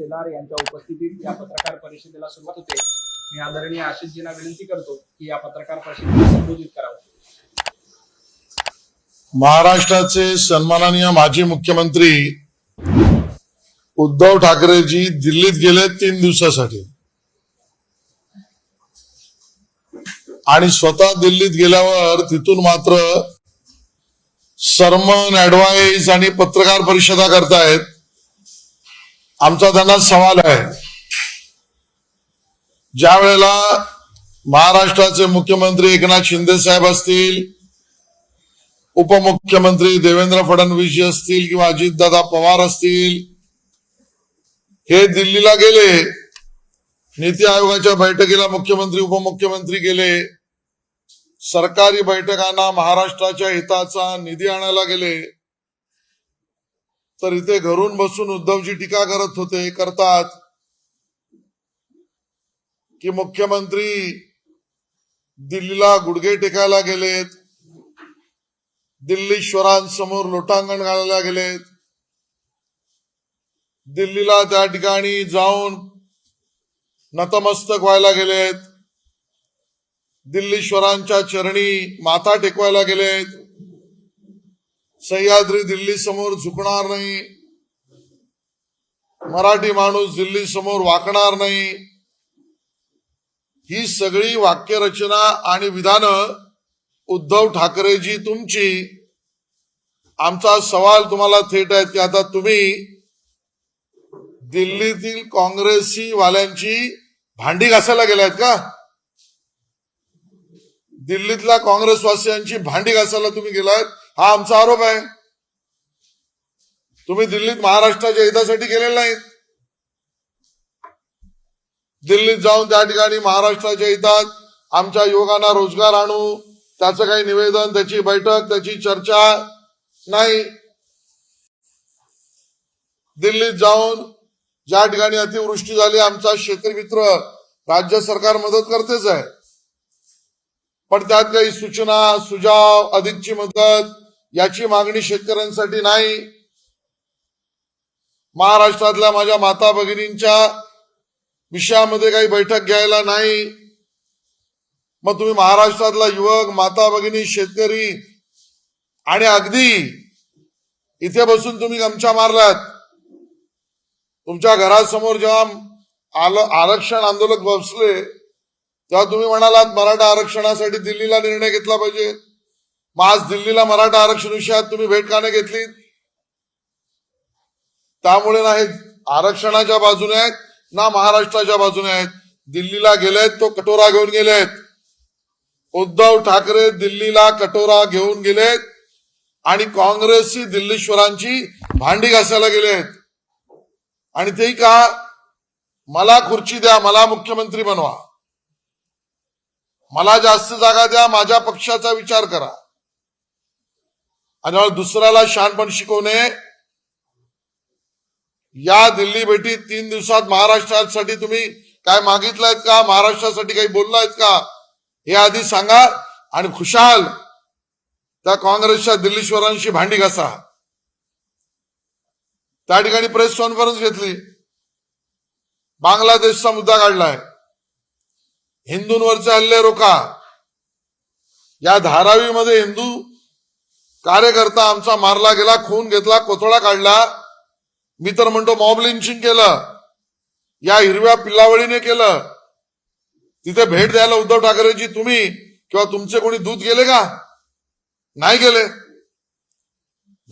शेलार यांच्या उपस्थितीत या पत्रकार परिषदेला सुरुवात होते. मी आदरणीय आशिषजींना विनंती करतो की या पत्रकार परिषदेला संबोधित करावं. महाराष्ट्राचे सन्माननीय माजी मुख्यमंत्री उद्धव ठाकरेजी दिल्लीत गेले तीन दिवसासाठी. आणि स्वतः दिल्लीत गेल्यावर तिथून मात्र सरमन ऍडवाईस आणि पत्रकार परिषदा करतायत. आमचा त्यांना सवाल आहे. ज्या वेळेला महाराष्ट्राचे मुख्यमंत्री एकनाथ शिंदे साहेब असतील उपमुख्यमंत्री देवेंद्र फडणवीस असतील किंवा अजितदादा पवार असतील हे दिल्लीला गेले नीती आयोगाच्या बैठकीला मुख्यमंत्री उपमुख्यमंत्री गेले सरकारी बैठकांना महाराष्ट्राच्या हिताचा निधी आणायला गेले तर इथे घरून बसून उद्धवजी टीका करत होते करतात. की मुख्यमंत्री दिल्लीला गुडघे टेकायला गेलेत दिल्लीश्वरांसमोर लोटांगण घालायला गेलेत दिल्लीला त्या ठिकाणी जाऊन नतमस्तक व्हायला गेलेत दिल्लीश्वरांच्या चरणी माथा टेकवायला गेलेत सह्याद्री दिल्ली समोर झुकणार नाही. मराठी माणूस दिल्ली समोर वाकणार नाही. ही सगळी वाक्यरचना आणि विधानं उद्धव ठाकरेजी तुमची. आमचा सवाल तुम्हाला थेट आहे की आता तुम्ही दिल्लीतील काँग्रेसी वाल्यांची भांडी घासायला गेलायत का? दिल्लीतल्या काँग्रेसवासियांची भांडी घासायला तुम्ही गेलात? हा आमचा आरोप आहे. तुम्ही दिल्लीत महाराष्ट्राच्या हितासाठी गेलेले नाहीत. दिल्लीत जाऊन त्या ठिकाणी महाराष्ट्राच्या हितात आमच्या युवकांना रोजगार आणू त्याचं काही निवेदन त्याची बैठक त्याची चर्चा नाही. दिल्लीत जाऊन ज्या ठिकाणी अतिवृष्टी झाली आमचा शेतकरी मित्र राज्य सरकार मदत करतेच आहे. पण त्यात काही सूचना सुझाव अधिकची मदत याची मागणी शेतकऱ्यांसाठी नाही. महाराष्ट्रातल्या माझ्या माता भगिनींच्या विषयामध्ये काही बैठक घ्यायला नाही. मग तुम्ही महाराष्ट्रातला युवक माता भगिनी शेतकरी आणि अगदी इथे बसून तुम्ही गमछा मारलात. तुमच्या घरासमोर जेव्हा आरक्षण आंदोलक बसले तेव्हा तुम्ही म्हणालात मराठा आरक्षणासाठी दिल्लीला निर्णय घेतला पाहिजे. मग आज दिल्लीला मराठा आरक्षण विषयात तुम्ही भेट का नाही घेतली? त्यामुळे ना हे आरक्षणाच्या बाजूने आहेत ना महाराष्ट्राच्या बाजूने आहेत. दिल्लीला गेलेत तो कटोरा घेऊन गेलेत. उद्धव ठाकरे दिल्लीला कटोरा घेऊन गेलेत आणि काँग्रेसची दिल्लीश्वरांची भांडी घासायला गेलेत. आणि ते का? मला खुर्ची द्या मला मुख्यमंत्री बनवा. मला जास्त जागा द्या माझ्या पक्षाचा विचार करा. आणि दुसऱ्याला शहाणपण शिकवणे या दिल्ली भेटीत तीन दिवसात महाराष्ट्रासाठी तुम्ही काय मागितलंय का? महाराष्ट्रासाठी काही बोललायत का? हे आधी सांगा आणि खुशाल त्या काँग्रेसच्या दिल्लीश्वरांशी भांडी घासा. त्या ठिकाणी प्रेस कॉन्फरन्स घेतली. बांगलादेशचा मुद्दा काढलाय. हिंदूंवरचे हल्ले रोका. या धारावीमध्ये हिंदू कार्यकर्ता आमचा मारला गेला खून घेतला कोथळा काढला. मी तर म्हणतो मॉब लिंचिंग केलं. या हिरव्या पिल्लावळीने केलं. तिथे भेट द्यायला उद्धव ठाकरेजी तुम्ही किंवा तुमचे कोणी दूध गेले का? नाही गेले.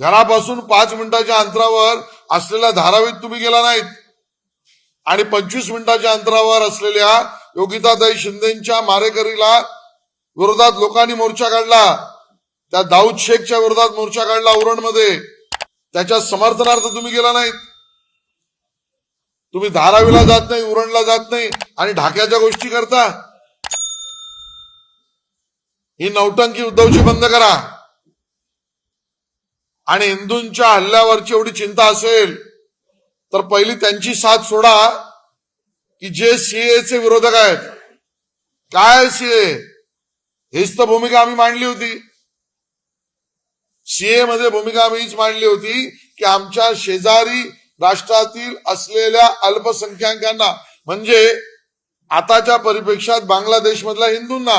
घरापासून पाच मिनिटाच्या अंतरावर असलेल्या धारावीत तुम्ही गेला नाहीत. आणि पंचवीस मिनिटाच्या अंतरावर असलेल्या योगिताताई शिंदेच्या मारेकरीला विरोधात लोकांनी मोर्चा काढला. त्या दाऊद शेखच्या विरोधात मोर्चा काढला औरणमध्ये त्याच्या समर्थनार्थ तुम्ही गेला नाहीत. तुम्ही धारावीला जात नाही उरणला जात नाही आणि ढाक्याच्या गोष्टी करता. ही नौटंकी उद्धवची बंद करा. आणि हिंदूंच्या हल्ल्यावरची एवढी चिंता असेल तर पहिली त्यांची साथ सोडा की जे सीएचे विरोधक आहेत. काय सीए हीच तर भूमिका आम्ही मांडली होती. सीए मध्ये भूमिका मीच मांडली होती की आमच्या शेजारी राष्ट्रातील असलेल्या अल्पसंख्याकांना म्हणजे आताच्या परिप्रेक्षात बांगलादेश मधल्या हिंदूंना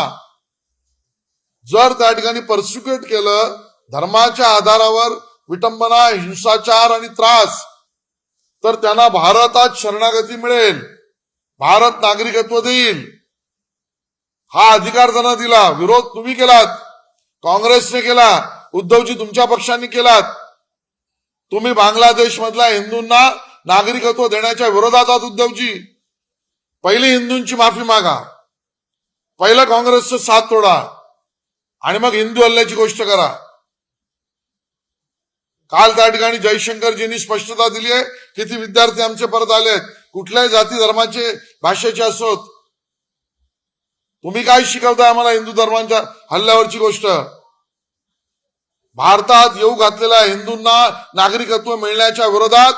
जर त्या ठिकाणी परसिक्युट केलं धर्माच्या आधारावर विटंबना हिंसाचार आणि त्रास तर त्यांना भारतात शरणागती मिळेल भारत नागरिकत्व देईल. हा अधिकार त्यांना दिला विरोध तुम्ही केलात काँग्रेसने केला उद्धवजी तुमच्या पक्षांनी केलात. तुम्ही बांगलादेश मधल्या हिंदूंना नागरिकत्व देण्याच्या विरोधात आहात उद्धवजी. पहिली हिंदूंची माफी मागा. पहिलं काँग्रेसचं साथ तोडा. आणि मग हिंदू हल्ल्याची गोष्ट करा. काल त्या ठिकाणी जयशंकरजींनी स्पष्टता दिली आहे किती विद्यार्थी आमचे परत आले आहेत. कुठल्याही जाती धर्माचे भाषेचे असोत. तुम्ही काय शिकवताय आम्हाला हिंदू धर्मांच्या हल्ल्यावरची गोष्ट? भारतात येऊ घातलेल्या हिंदूंना नागरिकत्व मिळण्याच्या विरोधात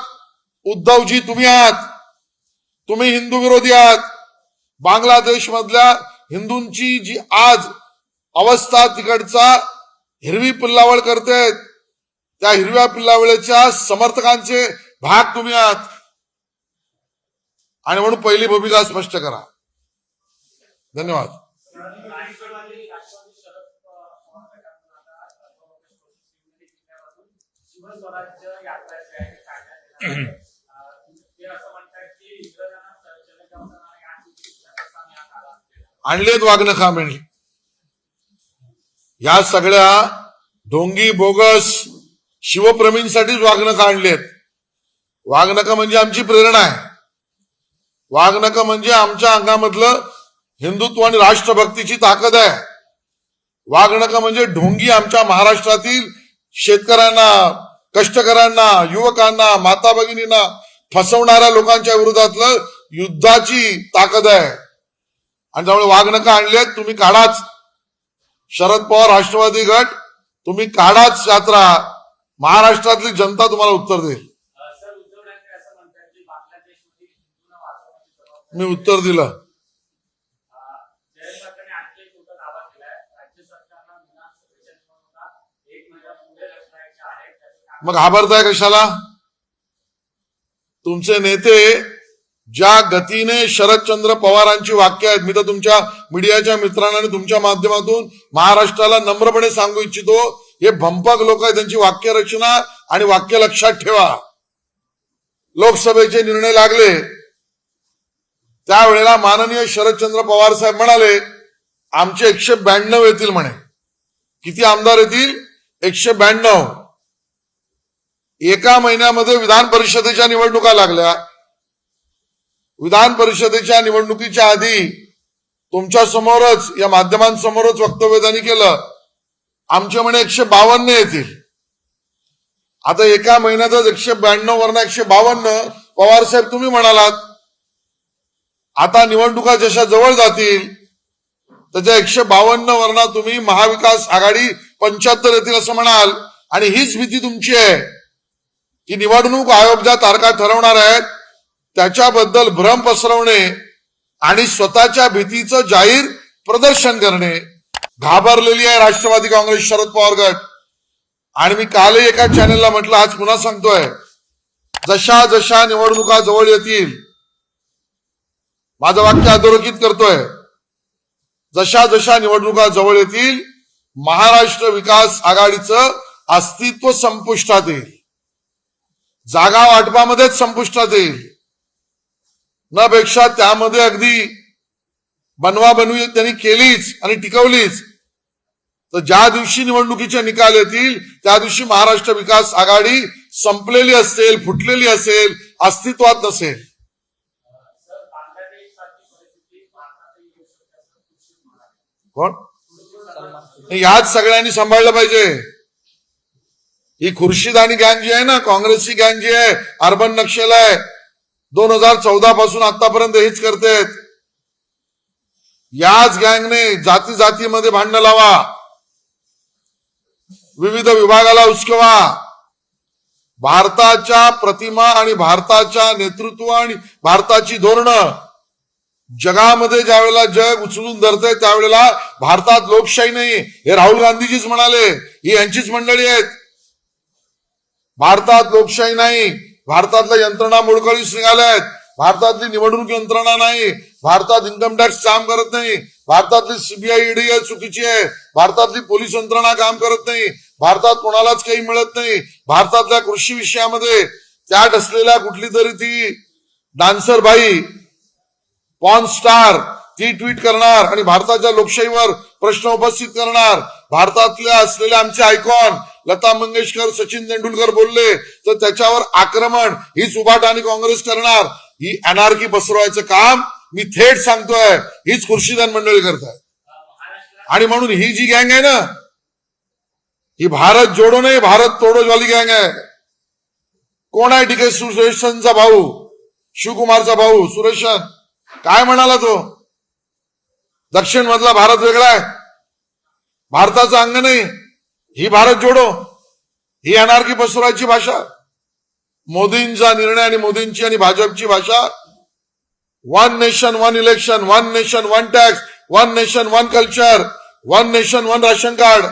उद्धवजी तुम्ही आहात. तुम्ही हिंदू विरोधी आहात. बांगलादेश मधल्या हिंदूंची जी आज अवस्था तिकडचा हिरवी पिल्लावळ करते त्या हिरव्या पिल्लावळीच्या समर्थकांचे भाग तुम्ही आहात. आणि म्हणून पहिली भूमिका स्पष्ट करा. धन्यवाद राष्ट्रवादी राष्ट्रवादी शरद पवार गटातून आता जिल्ह्यापासून यात्रा जी आहे ती काढण्यात येणार आहे. अं, ते असं म्हणतात की इंग्रजांना या आणलेत वागणं म्हणले या सगळ्या ढोंगी बोगस शिवप्रमींसाठीच वागणं आणलेत. वागणं म्हणजे आमची प्रेरणा आहे. वागणं म्हणजे आमच्या अंगामधलं हिंदुत्व आणि राष्ट्रभक्तीची ताकद आहे. वागणं म्हणजे ढोंगी आमच्या महाराष्ट्रातील शेतकऱ्यांना कष्टकऱ्यांना युवकांना माता भगिनींना फसवणाऱ्या लोकांच्या विरोधातलं युद्धाची ताकद आहे. आणि त्यामुळे वाघनका आणलेत तुम्ही काढाच. शरद पवार राष्ट्रवादी गट तुम्ही काढाच यात्रा. महाराष्ट्रातली जनता तुम्हाला उत्तर देईल. की मी उत्तर दिलं अं, जयंत सरकारने आणखी एक मोठा दावा केलाय राज्य सरकारला विधानसभेच्या निवडणुका एक महिना पुढे ढकलायच्या आहेत त्याचं कारण मग घाबरताय कशाला? तुमचे नेते ज्या गतीने शरदचंद्र पवारांची वाक्य आहेत मी तर तुमच्या मीडियाच्या मित्रांना आणि तुमच्या माध्यमातून महाराष्ट्राला नम्रपणे सांगू इच्छितो हे भंपक लोक आहेत त्यांची वाक्य रचना आणि वाक्य लक्षात ठेवा. लोकसभेचे निर्णय लागले. त्यावेळेला माननीय शरदचंद्र पवार साहेब म्हणाले आमचे एकशे ब्याण्णव येतील म्हणे. किती आमदार येतील? एकशे ब्याण्णव. एका महिन्यामध्ये विधान परिषदेच्या निवडणुका लागल्या. विधान परिषदेच्या निवडणुकीच्या आधी तुमच्या समोरच या माध्यमांसमोरच वक्तव्य त्यांनी केलं. आमचे म्हणे एकशे बावन्न येतील. आता एका महिन्यातच एकशे ब्याण्णव वरनं एकशे बावन्न. पवार साहेब तुम्ही म्हणालात आता निवडणुका जशा जवळ जातील त्याच्या एकशे बावन्न वरना तुम्ही महाविकास आघाडी पंच्याहत्तर येतील असं म्हणाल. आणि हीच भीती तुमची आहे. की निवडणूक आयोग ज्या तारखा ठरवणार आहेत त्याच्याबद्दल भ्रम पसरवणे आणि स्वतःच्या भीतीचं जाहीर प्रदर्शन करणे घाबरलेली आहे राष्ट्रवादी काँग्रेस शरद पवार गट. आणि मी कालही एका चॅनेलला म्हटलं आज पुन्हा सांगतोय जशा जशा निवडणुका जवळ येतील माझं वाक्य अधोरेखित करतोय जशा जशा निवडणुका जवळ येतील महाराष्ट्र विकास आघाडीचं अस्तित्व संपुष्टात येईल. जागा वाटपामध्येच संपुष्टात येईल. न पेक्षा त्यामध्ये अगदी बनवा बनवी त्यांनी केलीच आणि टिकवलीच. तर ज्या दिवशी निवडणुकीचे निकाल येतील त्या दिवशी महाराष्ट्र विकास आघाडी संपलेली असेल फुटलेली असेल अस्तित्वात नसेल. कोण? याच सगळ्यांनी सांभाळलं पाहिजे. ही खुर्शीद आणि गँग जी आहे ना काँग्रेसची गँग जी आहे अर्बन नक्षल आहे. दोन हजार चौदा पासून आतापर्यंत हेच करतेत. याच गँगने जाती जातीमध्ये भांडण लावा. विविध विभागाला उचकवा भारताच्या प्रतिमा आणि भारताच्या नेतृत्व आणि भारताची धोरणं. जगामध्ये ज्यावेळेला जग उचलून धरतंय त्यावेळेला भारतात लोकशाही नाही हे राहुल गांधीजीच म्हणाले ही यांचीच मंडळी आहेत. भारतात लोकशाही नाही. भारतातल्या यंत्रणा मोडकळीस निघाल्यात. आहेत भारतातली निवडणूक यंत्रणा नाही. भारतात इन्कम टॅक्स काम करत नाही. भारतातली सीबीआय ईडी आहे चुकीची आहे. भारतातली पोलीस यंत्रणा काम करत नाही. भारतात कोणालाच काही मिळत नाही. भारतातल्या कृषी विषयामध्ये त्यात असलेल्या कुठली तरी ती डान्सर बाई पॉन स्टार ती ट्विट करणार आणि भारताच्या लोकशाहीवर प्रश्न उपस्थित करणार. भारतातल्या असलेल्या आमचे आयकॉन लता मंगेशकर सचिन तेंडुलकर बोलले तर त्याच्यावर आक्रमण हीच सुभाट आणि काँग्रेस करणार. ही अनार्की पसरवायचं काम. मी थेट सांगतोय हीच खुर्शीदान मंडळी करताय आणि म्हणून ही जी गँग आहे ना ही भारत जोडो नाही भारत तोडो वाली गँग आहे. कोण आहे डीके सुरेशनचा भाऊ? शिवकुमारचा भाऊ? सुरेशन काय म्हणाला तो? दक्षिण मधला भारत वेगळा आहे. भारताचं अंग नाही. ही भारत जोडो. ही अनारकी पसरवायची भाषा. मोदींचा निर्णय आणि मोदींची आणि भाजपची भाषा. One nation one election one nation one tax one nation one culture one nation one ration card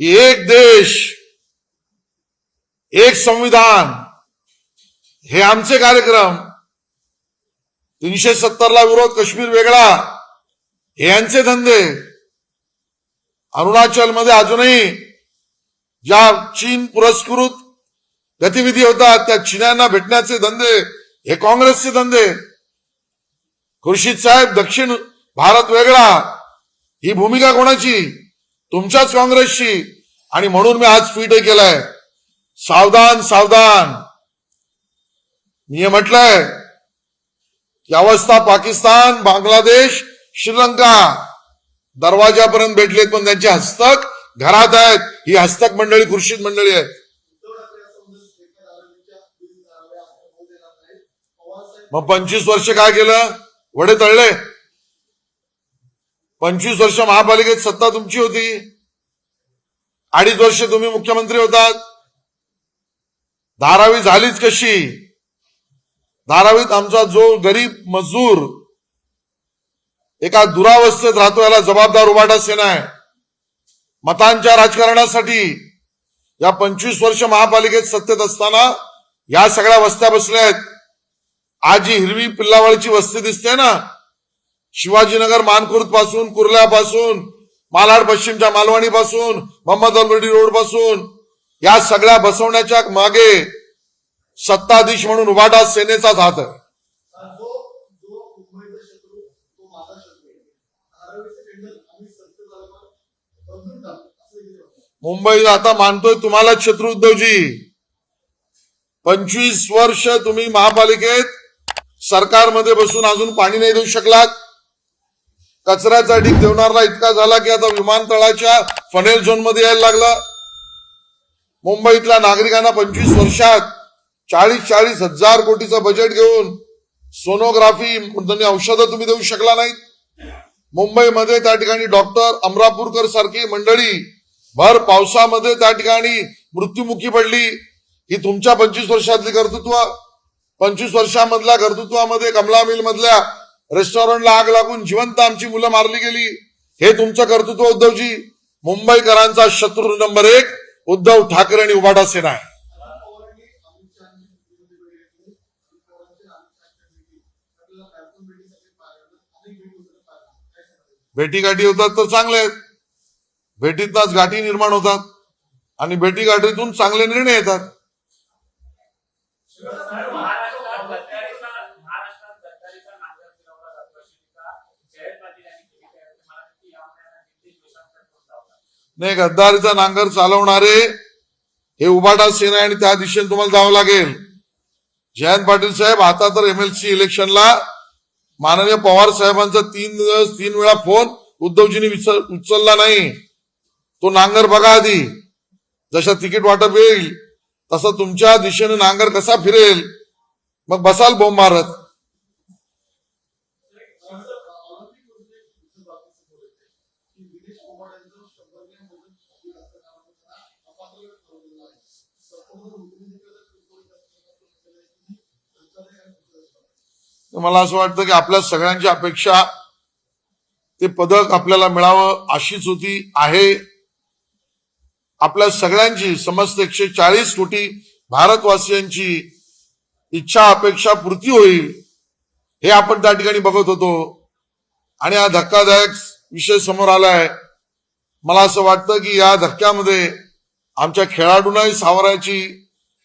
एक देश एक संविधान. हे आमचे कार्यक्रम. तीनशे सत्तरला विरोध काश्मीर वेगळा. हे यांचे धंदे. अरुणाचलमध्ये अजूनही ज्या चीन पुरस्कृत गतिविधी होतात त्या चिन्यांना भेटण्याचे धंदे हे काँग्रेसचे धंदे. खुर्शीद साहेब दक्षिण भारत वेगळा. ही भूमिका कोणाची? तुमच्याच काँग्रेसची. आणि म्हणून मी आज ट्विट केलाय. सावधान सावधान. मी हे म्हटलंय की अवस्था पाकिस्तान बांगलादेश श्रीलंका. दरवाजापर्यंत भेटलेत पण त्यांचे हस्तक घरात आहेत. ही हस्तक मंडळी खुर्शीद मंडळी आहेत. मग पंचवीस वर्ष काय केलं? वडे तळले. पंचवीस वर्ष महापालिकेत सत्ता तुमची होती. अडीच वर्ष तुम्ही मुख्यमंत्री होतात. धारावी झालीच कशी? धारावीत आमचा जो गरीब मजूर एका दुरावस्थेत राहतो याला जबाबदार उभाटा सेना आहे. मतांच्या राजकारणासाठी या पंचवीस वर्ष महापालिकेत सत्तेत असताना या सगळ्या वस्त्या बसल्या आहेत. आज जी हिरवी पिल्लावळची वस्ती दिसते ना? शिवाजीनगर मानकुर्दपासून कुर्ल्यापासून मालाड पश्चिमच्या मालवणी पासून मोहम्मद अलबडी रोडपासून या सगळ्या बसवण्याच्या मागे सत्ताधीश म्हणून उभाटा सेनेचाच हात आहे जो जो मुंबईचा शत्रू तो माझा शत्रू आहे धारावीचे टेंडर आम्ही सत्तेत आल्यावर बदलून टाकू असं मुंबई आता मानतोय तुम्हालाच शत्रू उद्धवजी. पंचवीस वर्ष तुम्ही महापालिकेत सरकारमध्ये बसून अजून पाणी नाही देऊ शकलात. कचऱ्याचा ढीक देवणारला इतका झाला की आता विमानतळाच्या फनेल झोनमध्ये यायला लागला. मुंबईतल्या नागरिकांना पंचवीस वर्षात चाळीस चाळीस हजार कोटीचं बजेट घेऊन सोनोग्राफी म्हणजे औषधं तुम्ही देऊ शकला नाहीत. मुंबईमध्ये त्या ठिकाणी डॉक्टर अमरापूरकर सारखी मंडळी भर पावसामध्ये त्या ठिकाणी मृत्युमुखी पडली. ही तुमच्या पंचवीस वर्षातली कर्तृत्व. पंचवीस वर्षामधल्या कर्तृत्वामध्ये कमला मिल मधल्या रेस्टॉरंटला आग लागून जिवंत आमची मुलं मारली गेली. हे तुमचं कर्तृत्व उद्धवजी. मुंबईकरांचा शत्रू नंबर एक उद्धव ठाकरे आणि उभाटा सेना आहे. भेटी गाठी होतात तर चांगले आहेत. भेटीतनाच गाठी निर्माण होतात आणि भेटी गाठीतून चांगले निर्णय येतात. नाही गद्दारीचा नांगर चालवणारे हे उबाटा सेना आहे आणि त्या दिशेने तुम्हाला जावं लागेल. जयंत पाटील साहेब आता तर एमएलसी इलेक्शनला माननीय पवार साहेबांचा तीन दिवस तीन वेळा फोन उद्धवजींनी उचलला नाही. तो नांगर बघा आधी. जशा तिकीट वाटप येईल तसा तुमच्या दिशेने नांगर कसा फिरेल मग बसाल बोंब मारत. मला असं वाटतं की आपल्या सगळ्यांची अपेक्षा ते पदक आपल्याला मिळावं अशीच होती आहे. आपल्या सगळ्यांची समस्त एकशे चाळीस कोटी भारतवासियांची इच्छा अपेक्षा पूर्ती होईल हे आपण त्या ठिकाणी बघत होतो. आणि हा धक्कादायक विषय समोर आलाय. मला असं वाटतं की या धक्क्यामध्ये आमच्या खेळाडूंनाही सावरायची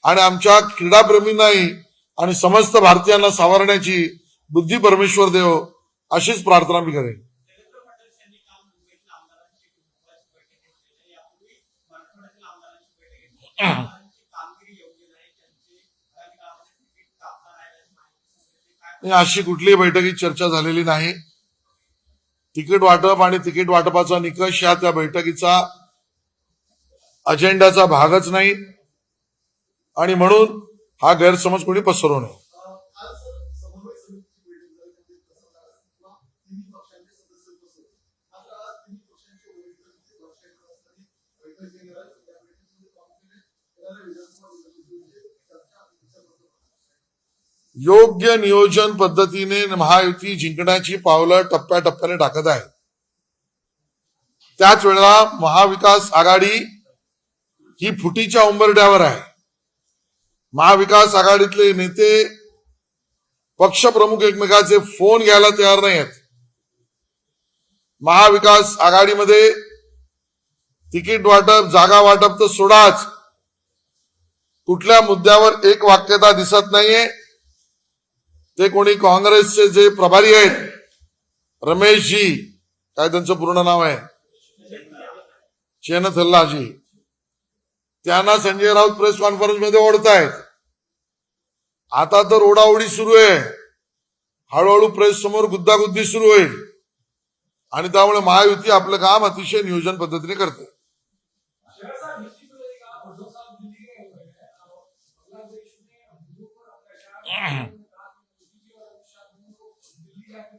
आणि आमच्या क्रीडाप्रेमींनाही आणि समस्त भारतीयांना सावरण्याची बुद्धी परमेश्वर देव अशीच प्रार्थना मी करेन देवेंद्र फडणवीस यांनी काल मुंबईतील आमदारांची महत्वाची बैठक घेतली आहे. यापूर्वी मराठवाड्यातील आमदारांची बैठक घेतली आमदारांची कामगिरी योग्य नाही त्यांचे काही कामामध्ये तिकीट कापणार आहे अशी कुठलीही बैठकीत चर्चा झालेली नाही. तिकीट वाटप आणि तिकीट वाटपाचा निकष या त्या बैठकीचा अजेंडाचा भागच नाही. आणि म्हणून हा गैरसमज कोणी पसरू नये अं, आज समन्वय समितीची बैठक झाली म्हणजे तहसीलदार किंवा तिन्ही पक्षांचे सदस्य बसले मात्र आज तिन्ही पक्षांचे वरिष्ठ नेते भाषण असताना बैठक घेणार आहेत. या बैठकीमध्ये प्रामुख्याने येणाऱ्या विधानसभा निवडणुकीची चर्चा आणि विचारमंथन होणार आहे. योग्य नियोजन पद्धतीने महायुती जिंकण्याची पावलं टप्प्याटप्प्याने टाकत आहे त्याच वेळेला महाविकास आघाडी ही फुटीच्या उंबरड्यावर आहे. महाविकास आघाडीतले नेते पक्षप्रमुख एकमेकाचे फोन घ्यायला तयार नाही आहेत महाविकास आघाडीमध्ये तिकीट वाटप जागा वाटप तर सोडाच. कुठल्या मुद्द्यावर एक वाक्यता दिसत नाहीये. ते कोणी काँग्रेसचे जे प्रभारी आहेत रमेशजी काय त्यांचं पूर्ण नाव आहे? चेनथल्लाजी त्यांना संजय राऊत प्रेस कॉन्फरन्समध्ये ओढतायत. आता तर ओढाओढी सुरू आहे. हळूहळू प्रेस समोर गुद्दागुद्दी सुरू होईल. आणि त्यामुळे महायुती आपलं काम अतिशय नियोजन पद्धतीने करते.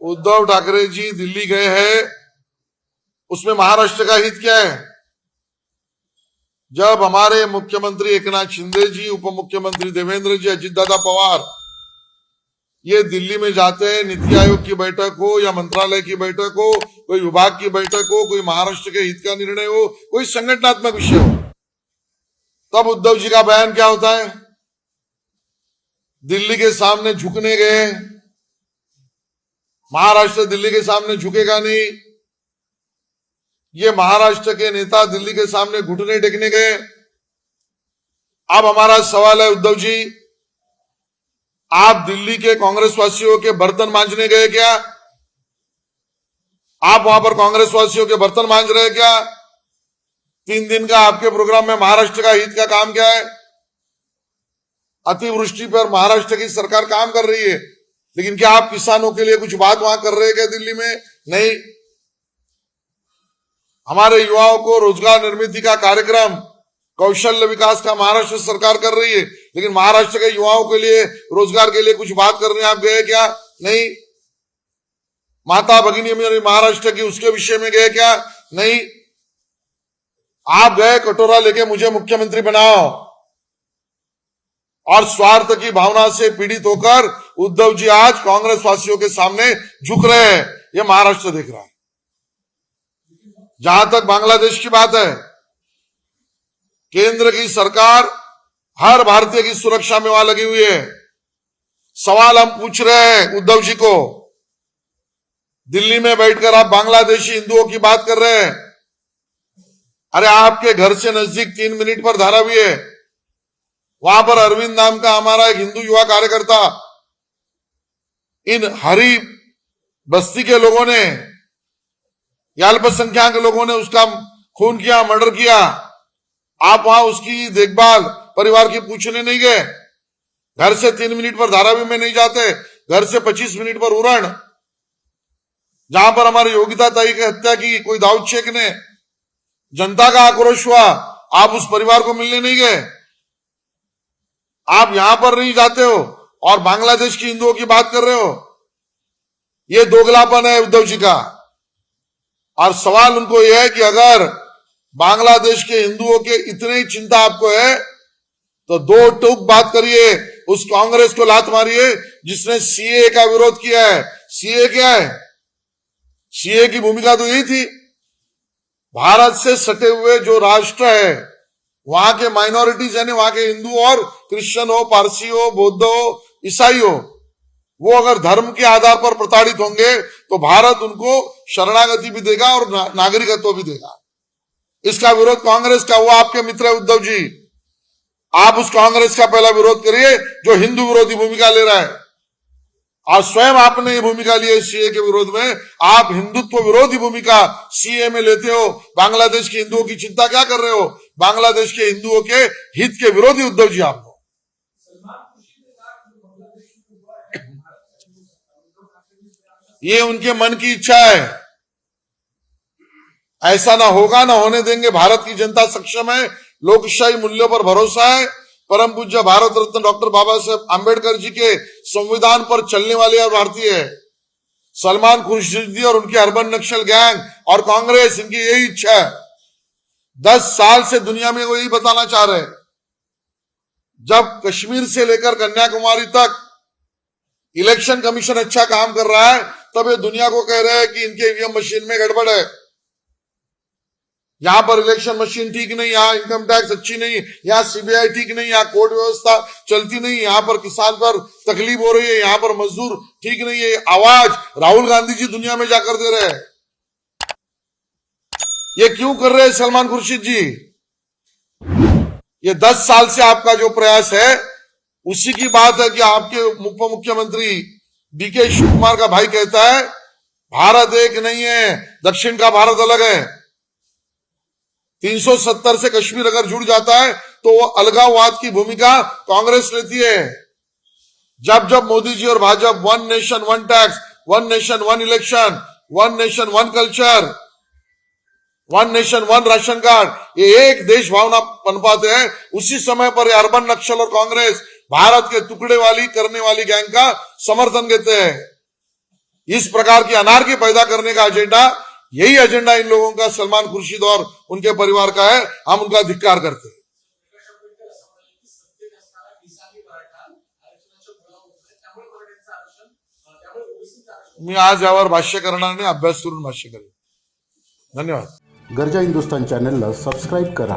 उद्धव ठाकरे जी दिल्ली गए हैं, उसमें महाराष्ट्र का हित क्या है? जब हमारे मुख्यमंत्री एकनाथ शिंदे जी उप मुख्यमंत्री देवेंद्र जी अजित दादा पवार, ये दिल्ली में जाते हैं, नीति आयोग की बैठक हो या मंत्रालय की बैठक हो, कोई विभाग की बैठक हो, कोई महाराष्ट्र के हित का निर्णय हो, कोई संगठनात्मक विषय हो, तब उद्धव जी का बयान क्या होता है? दिल्ली के सामने झुकने गए महाराष्ट्र दिल्ली के सामने झुकेगा नहीं। ये महाराष्ट्र के नेता दिल्ली के सामने घुटने टेकने गए। अब हमारा सवाल है, उद्धव जी, आप दिल्ली के कांग्रेस वासियों के बर्तन मांझने गए क्या? आप वहाँ पर कांग्रेस वासियों के बर्तन मांझ रहे क्या? तीन दिन का आपके प्रोग्राम में महाराष्ट्र का हित का काम क्या है? अतिवृष्टि पर महाराष्ट्र की सरकार काम कर रही है। लेकिन क्या आप किसानों के लिए कुछ बात वहाँ कर रहे हैं क्या दिल्ली में? नहीं। हमारे युवाओं को रोज़गार निर्मित का कार्यक्रम, कौशल्य विकास का महाराष्ट्र सरकार कर रही है। लेकिन महाराष्ट्र के युवाओं के लिए, रोज़गार के लिए कुछ बात करने आप गए क्या? नहीं। माता भगिनी मेरी महाराष्ट्र की, उसके विषय में गए क्या? नहीं। आप गए कटोरा लेके मुझे मुख्यमंत्री बनाओ। और स्वार्थ की भावना से पीड़ित होकर उद्धव जी आज कांग्रेस वासियों के सामने झुक रहे हैं। ये महाराष्ट्र देख रहा है। जहाँ तक बांग्लादेश की बात है, केंद्र की सरकार हर भारतीय की सुरक्षा में वहाँ लगी हुई है। सवाल हम पूछ रहे हैं उद्धव जी को। दिल्ली में बैठकर आप बांग्लादेशी हिंदुओं की बात कर रहे हैं। अरे आपके घर से नज़दीक तीन मिनट पर धारा धारावी है। वहाँ पर अरविंद नाम का हमारा एक हिंदू युवा कार्यकर्ता इन हरी बस्ती के लोगों ने या अल्पसंख्यक लोगों ने उसका खून किया, मर्डर किया। आप वहाँ उसकी देखभाल परिवार की पूछने नहीं गए। घर से तीन मिनट पर धारावी में नहीं जाते, घर से पच्चीस मिनट पर उरण। जहाँ पर हमारी योगिता ताई की हत्या की, कोई दाऊद शेख ने। जनता का आक्रोश हुआ, आप उस परिवार को मिलने नहीं गए। आप यहाँ पर नहीं जाते हो। और बांग्लादेश की हिंदुओं की बात कर रहे हो? ये दोगलापन है उद्धव जी का। और सवाल उनको यह है कि अगर बांग्लादेश के हिंदुओं के इतने ही चिंता आपको है तो दो टूक बात करिए, उस कांग्रेस को लात मारिए, जिसने सीए का विरोध किया है। सीए क्या है? सीए की भूमिका तो यही थी। भारत से सटे हुए जो राष्ट्र है, वहाँ के माइनॉरिटीज यानी वहाँ के हिंदू और क्रिश्चियन हो पारसी हो, बौद्ध हो ईसाई हो वो अगर धर्म के आधार पर प्रताड़ित होंगे तो भारत उनको शरणागति भी देगा और ना, नागरिकत्व भी देगा। इसका विरोध कांग्रेस का हुआ। आपके मित्र उद्धव जी। आप उस कांग्रेस का पहला विरोध करिए जो हिंदू विरोधी भूमिका ले रहा है। और स्वयं आपने ये भूमिका ली है सीए के विरोध में। आप हिंदुत्व विरोधी भूमिका सीए में लेते हो। बांग्लादेश के हिंदुओं की चिंता क्या कर रहे हो? बांग्लादेश के हिंदुओं के हित के विरोधी उद्धव जी आप हो सलमान खुर्शीद ने कहा कि जो बांग्लादेश में हुआ है भारत का हिंदू सत्ता उद्धव ठाकरे ने इस पर आशा ये उनके मन की इच्छा है। ऐसा ना होगा, ना होने देंगे। भारत की जनता सक्षम है। लोकशाही मूल्यों पर भरोसा है। परम पूज्य भारत रत्न डॉक्टर बाबा साहेब आम्बेडकर जी के संविधान पर चलने वाले और भारतीय है। सलमान खुर्शीदी और उनकी अर्बन नक्सल गैंग और कांग्रेस, इनकी यही इच्छा है। दस साल से दुनिया में वो यही बताना चाह रहे हैं। जब कश्मीर से लेकर कन्याकुमारी तक इलेक्शन कमीशन अच्छा काम कर रहा है तब ये दुनिया को कह रहे हैं कि इनके ईवीएम मशीन में गड़बड़ है। यहाँ पर इलेक्शन मशीन ठीक नहीं, यहाँ इनकम टैक्स अच्छी नहीं, यहाँ सीबीआई ठीक नहीं, यहाँ कोर्ट व्यवस्था चलती नहीं, यहाँ पर किसान पर तकलीफ़ हो रही है, यहाँ पर मजदूर ठीक नहीं है। आवाज़ राहुल गांधी जी दुनिया में जाकर दे रहे हैं। ये क्यों कर रहे हैं सलमान खुर्शीद जी? ये दस साल से आपका जो प्रयास है, उसी की बात है कि आपके उप मुख्यमंत्री डीके शिव कुमार का भाई कहता है, भारत एक नहीं है, दक्षिण का भारत अलग है। 370 से कश्मीर अगर जुड़ जाता है तो वो अलगाववाद की भूमिका कांग्रेस लेती है। जब जब मोदी जी और Bhajpa one nation one tax one nation one election one nation one culture one nation one ration card ये एक देश भावना बन पाते हैं। उसी समय पर अर्बन नक्सल और कांग्रेस भारत के टुकड़े वाली, करने वाली गैंग का समर्थन देते हैं। इस प्रकार की अनारकी पैदा करने का एजेंडा, यही एजेंडा इन लोगों का, सलमान खुर्शीद और उनके परिवार का है, हम उनका धिक्कार करते हैं। मी आज यावर भाष्य करणार नाही, अभ्यास करून भाष्य करेन. धन्यवाद. गरजा हिंदुस्तान चॅनलला सबस्क्राईब करा.